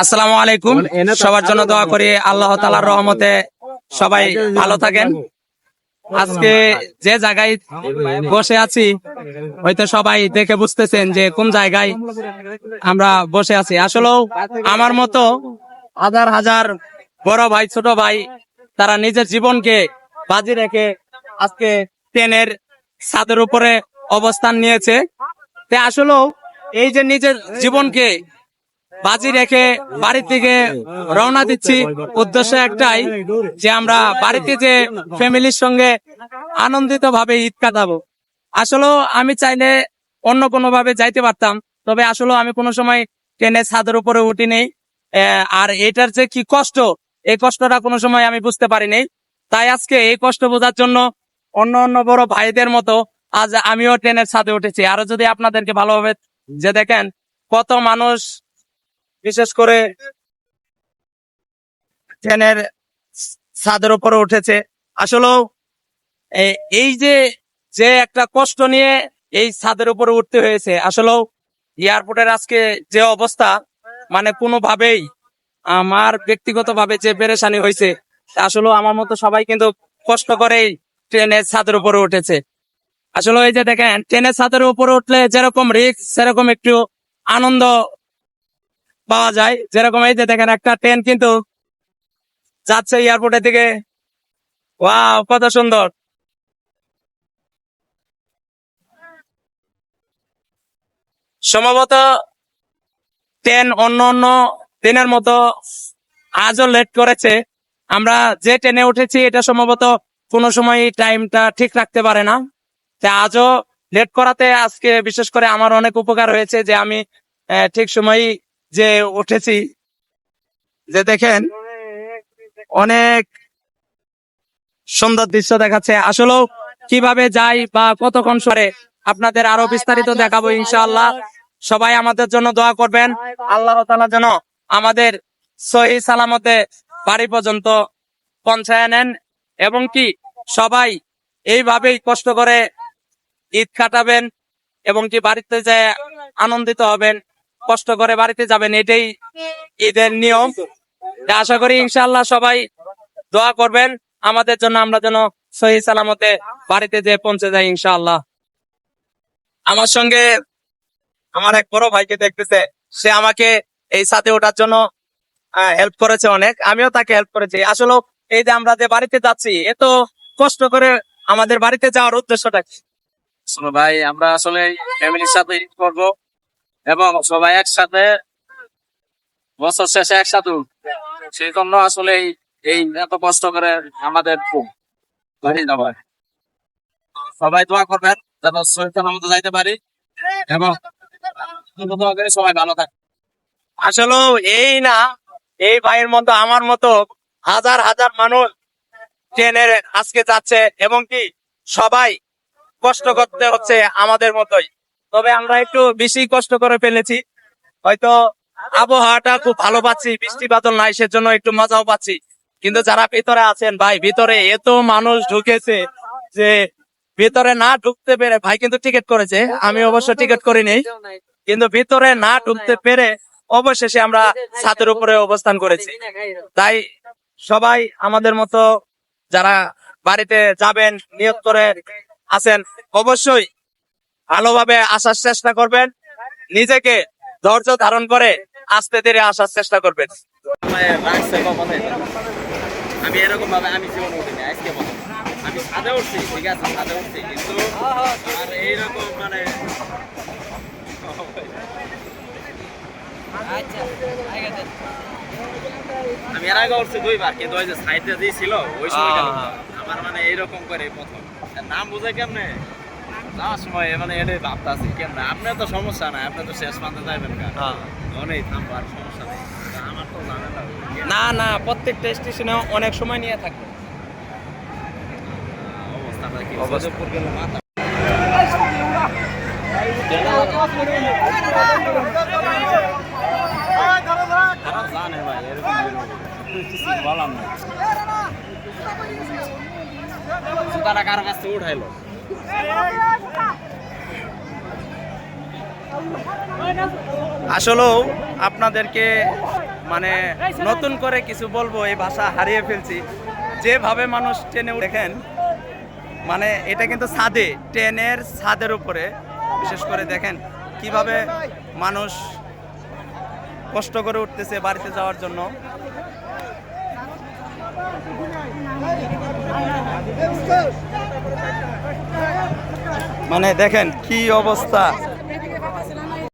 আসসালামু আলাইকুম। সবার জন্য দোয়া করি। আল্লাহ তালার রহমতে সবাই ভালো থাকেন। আজকে যে জায়গায় বসে আছি হয়তো সবাই দেখে বুঝতেছেন যে কোন জায়গায় আমরা বসে আছি। আসলেও আমার মতো হাজার হাজার বড় ভাই ছোট ভাই তারা নিজের জীবনকে বাজি রেখে আজকে ট্রেনের ছাদের উপরে অবস্থান নিয়েছে। তে আসলেও এই যে নিজের জীবনকে বাজি রেখে বাড়ির থেকে রওনা দিচ্ছি। উদ্দেশ্য একটাই যে আমরা বাড়িতে যে ফ্যামিলির সঙ্গে আনন্দিত ভাবে ঈদ কাটাবো। আসলেও আমি চাইলে অন্য কোনো ভাবে যাইতে পারতাম তবে আসলেও আমি কোনো সময় ট্রেনে ছাদের উপরে উঠিনি আহ, আর এটার যে কি কষ্ট এই কষ্টটা কোনো সময় আমি বুঝতে পারিনি তাই আজকে এই কষ্ট বোঝার জন্য অন্য অন্য বড় ভাইদের মতো আজ আমিও ট্রেনের ছাদে উঠেছি। আরও যদি আপনাদেরকে ভালোভাবে যে দেখেন কত মানুষ বিশেষ করে ট্রেনের ছাদের উপরে উঠেছে। আসলেও এই যে যে একটা কষ্ট নিয়ে এই ছাদের উপরে উঠতে হয়েছে আসলেও এয়ারপোর্টের আজকে যে অবস্থা মানে কোনোভাবেই আমার ব্যক্তিগতভাবে যে পেরেশানি হয়েছে, আসলে আমার মতো সবাই কিন্তু কষ্ট করেই ট্রেনের ছাদের উপরে উঠেছে। আসলে এই যে দেখেন, ট্রেনের ছাদের উপরে উঠলে যেরকম রিস্ক সেরকম একটু আনন্দ পাওয়া যায়। যেরকম এই যে দেখেন একটা ট্রেন কিন্তু যাচ্ছে এয়ারপোর্টের দিকে। কত সুন্দর। সম্ভবত ট্রেন অন্য অন্য ট্রেনের মতো আজও লেট করেছে। আমরা যে ট্রেনে উঠেছি, এটা সম্ভবত কোনো সময় টাইমটা ঠিক রাখতে পারে না। তা আজও লেট করাতে আজকে বিশেষ করে আমার অনেক উপকার হয়েছে যে আমি ঠিক সময় যে উঠেছি, যে দেখেন অনেক সুন্দর দৃশ্য দেখাচ্ছে। আসলেও কীভাবে যাই বা কতক্ষণ সরে আপনাদের আরও বিস্তারিত দেখাবো ইনশাআল্লাহ। সবাই আমাদের জন্য দোয়া করবেন। আল্লাহ তালা যেন আমাদের সহি সালামতে বাড়ি পর্যন্ত পৌঁছায় নেন এবং কি সবাই এইভাবেই কষ্ট করে ঈদ কাটাবেন এবং কি বাড়িতে যে আনন্দিত হবেন। কষ্ট করে বাড়িতে যাবেন, এটাই ঈদের নিয়ম। আশা করি ইনশাআল্লাহ সবাই দোয়া করবেন। আমাদের জন্য আমরা যেন সহি সালামতে বাড়িতে যে পৌঁছে যাই ইনশাআল্লাহ। আমার সঙ্গে আমার এক বড় ভাইকে দেখতেছে, সে আমাকে এই সাথে ওঠার জন্য হেল্প করেছে অনেক। আমিও তাকে হেল্প করেছি। আসলে এই যে আমরা যে বাড়িতে যাচ্ছি এত কষ্ট করে আমাদের বাড়িতে যাওয়ার উদ্দেশ্যটা কি? ভাই, আমরা আসলে ফ্যামিলির সাথে করব। এবং সবাই একসাথে বছর শেষে একসাথে সেই জন্য আসলে এই- এত কষ্ট করে আমাদের সবাই দোয়া করবেন যেন শরীরটার মতো যাইতে পারি এবং সবাই ভালো থাকে। আসলে এই না, এই ভাইয়ের মতো, আমার মতো হাজার হাজার মানুষ ট্রেনের আজকে যাচ্ছে এবং কি সবাই কষ্ট করতে হচ্ছে আমাদের মতোই। তবে আমরা একটু বেশি কষ্ট করে ফেলেছি। হয়তো আবহাওয়াটা খুব ভালো পাচ্ছি, বৃষ্টি বাদল নাই, সেজন্য একটু মজাও পাচ্ছি। কিন্তু যারা ভিতরে আছেন, ভাই, ভিতরে এত মানুষ ঢুকেছে যে ভিতরে না ঢুকতে পেরে, ভাই কিন্তু টিকিট করেছে, আমি অবশ্য টিকিট করিনি। কিন্তু ভিতরে না ঢুকতে পেরে অবশেষে আমরা ছাদের উপরে অবস্থান করেছি। তাই সবাই আমাদের মতো যারা বাড়িতে যাবেন, নিয়োগ করে আছেন, অবশ্যই ভালোভাবে আসার চেষ্টা করবেন। নিজেকে ধৈর্য ধারণ করে আস্তে ধীরে আসার চেষ্টা করবেন। আমি এরকম ভাবে আমি জীবন উঠিনি আজকে আমি ছাদে উঠছি ঠিক আছে ছাদে উঠছি কিন্তু আর এইরকম মানে আমি এর আগে উঠছি দুইবার কিন্তু ওই যে সাইডে যে ছিল ওই সময়টা আহ। আমার মানে এইরকম করে প্রথম। নাম বুঝে কেমনে? যাওয়ার সময় মানে এটাই ভাবতেছি কেমনে আপনার তো সমস্যা নাই আপনি তো শেষ প্রান্তে যাবেন কেন অনেক থামবো সমস্যা নেই। আমার তো জানা না না প্রত্যেকটা স্টেশনে অনেক সময় নিয়ে থাকবে। অবস্থাটা কি? অবস্থা। গেলে মাথা জানে ভাই এরকম এরকম। কিছু বলার নাই। তারা কারও কাছ থেকে উঠাইলো? আসলেও আপনাদেরকে মানে নতুন করে কিছু বলব, এই ভাষা হারিয়ে ফেলছি। যেভাবে মানুষ ট্রেনে দেখেন মানে এটা কিন্তু ছাদে ট্রেনের ছাদের উপরে। বিশেষ করে দেখেন কীভাবে মানুষ কষ্ট করে উঠতেছে বাড়িতে যাওয়ার জন্য। মানে দেখেন কি অবস্থা।